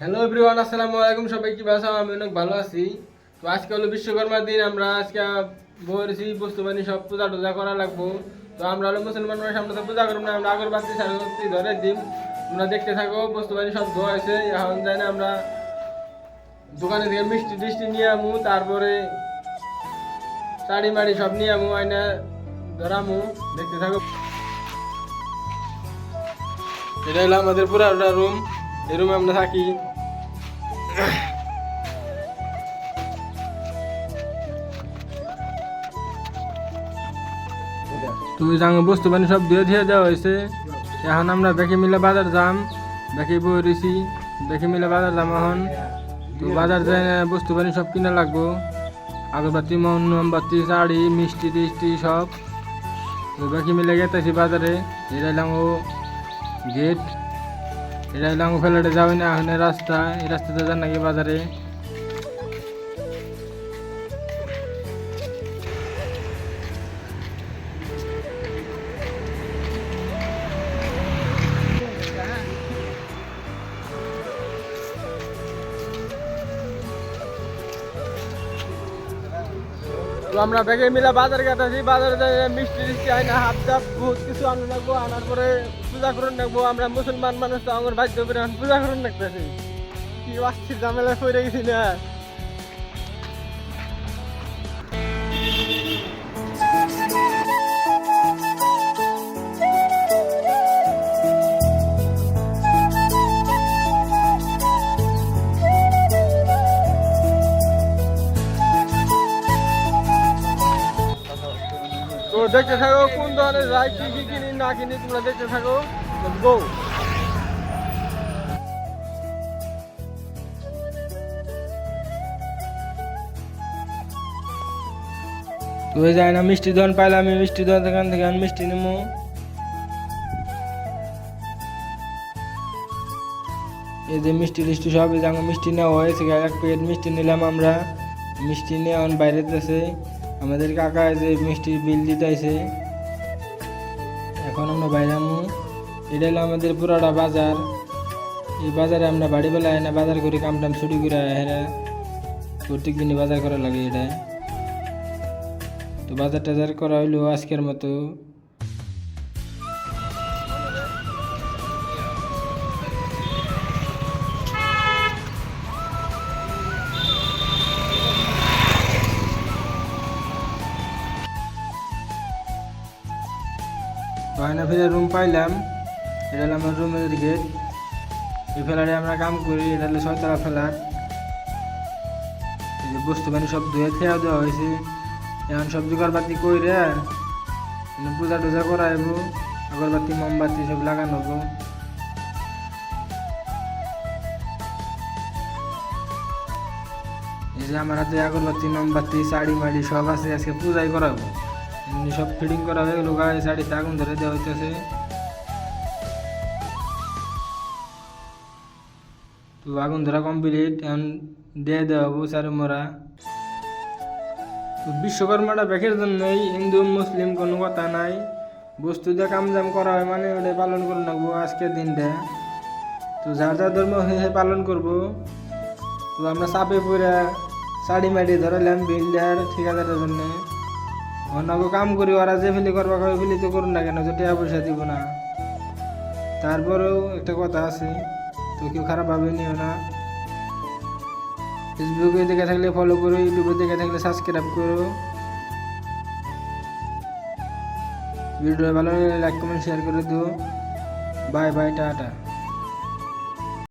Hello everyone আসসালামু আলাইকুম, সবাই কি বাসা আমি অনেক ভালো আছি। তো আজকে হলো বিশ্বকর্মার দিন, আমরা আজকে বলেছি বস্তু বানি সব পূজা টুজা করা লাগবো। তো আমরা হলো মুসলমানরা সামনে তো পূজা করব না, আমরা আগরবাতি সাগরবাতি ধরে দিন আমরা দেখতে থাকো, বস্তু বানি সব ধোয়া হয়েছে। এখন যাই না আমরা দোকানে থেকে মিষ্টি টিষ্টি নিয়ে আমু, তারপরে শাড়ি মাড়ি সব নিয়ে আমু, আয়না ধরামু। দেখতে থাকো। এটা হলো আমাদের পুরা রুম এই রুমে আমরা থাকি। তুমি যাঙ্গে বস্তু বানি সব দিয়ে দিয়ে দেওয়া হয়েছে। এখন আমরা দেখে মিলে বাজার যাম। দেখে বই রয়েছি দেখে মিলে বাজার যাম এখন। তো বাজার যাই বস্তু বানি সব কিনা লাগবো। আগরবাতি মোমবাতি, শাড়ি, মিষ্টি টিষ্টি সব। তো বাকি মিলে গেতেছি বাজারে। এটা হলাম গেট। এটা হলাম ফেলাটে যাবে না এখন রাস্তা। এই রাস্তাতে যান নাকি বাজারে। আমরা ব্যাগে মিলে বাজার গেতেছি বাজারে মিষ্টি টিষ্টি আইনা, হাত চাপ বহুত কিছু আনু লাগবো আনার পরে পূজা করুন দেখব আমরা মুসলমান মানুষ, তো আমার বাধ্য করে পূজা করুন রাখতেছি কি আসছি ঝামেলা পড়ে গেছি না। তো দেখতে থাকো, কোন ধরনের রায় কি কি কিনি না কিনি তোমরা দেখতে থাকো। গো তো এই যায় না, মিষ্টি দোকান পাইলাম আমি মিষ্টি দোকান দোকান থেকে মিষ্টি নেব এই যে মিষ্টি টিষ্টি সব এই মিষ্টি নেওয়া হয়েছে, এক প্লেট মিষ্টি নিলাম আমরা। মিষ্টি নিয়ে এখন বাইরে আছে আমাদের কাকা যে মিষ্টির বিল দিতেছে এখন আমরা বাইরামু এটা হলো আমাদের পুরাটা বাজার। এই বাজারে আমরা বাড়ি বেলা না, বাজার করি কাম টাম ছুটি করে হেরা। প্রত্যেক দিনই বাজার করা লাগে এটা। তো বাজার টাজার করা হইল আজকের মতো। বায়না ফিরে রুম পাইলাম, এটা হলো আমার রুমের গেট এই ফেলারে আমরা কাম করি, এটা হলো ছয়তলা ফেলার এই যে বস্তু বানি সব ধুয়ে খেয়া দেওয়া হয়েছে। এখন সব জোগাড়বাতি কইরে পূজা টুজা করা হইব আগরবাতি, মোমবাতি সব লাগানো হব। এই যে আমার হাতে আগরবাতি, মোমবাতি শাড়ি মাড়ি সব আছে, আজকে পূজাই করা হব এমনি সব ফিটিং করা হয়ে গেল, গায়ে শাড়িতে আগুন ধরে দেওয়া হইতেছে। তো আগুন ধরা কমপ্লিট এখন দিয়ে দেওয়া হব চারু মোরা। তো বিশ্বকর্মাটা ব্যাখের জন্যই হিন্দু, মুসলিম কোনো কথা নাই। বস্তু দিয়ে কামজাম করা হয় মানে ওটা পালন করে রাখব আজকের দিনটা। তো যার যার ধর্ম সে পালন করব। তো আমরা চাপে পড়ে শাড়ি মাড়ি ধরালাম বিল দেওয়ার ঠিকাদারের জন্য। অন্য কাম করি, ওরা যে ফেলি করবা কবে ফেলি তো করুন না কেন, যে টাকা পয়সা দিব না। তারপরেও একটা কথা আছে, তো কেউ খারাপ ভাবে নিও না। ফেসবুকে দেখে থাকলে ফলো করো ইউটিউবে দেখে থাকলে সাবস্ক্রাইব করো। ভিডিও ভালো লাগলে লাইক কমেন্ট শেয়ার করে দিও। Bye bye tata.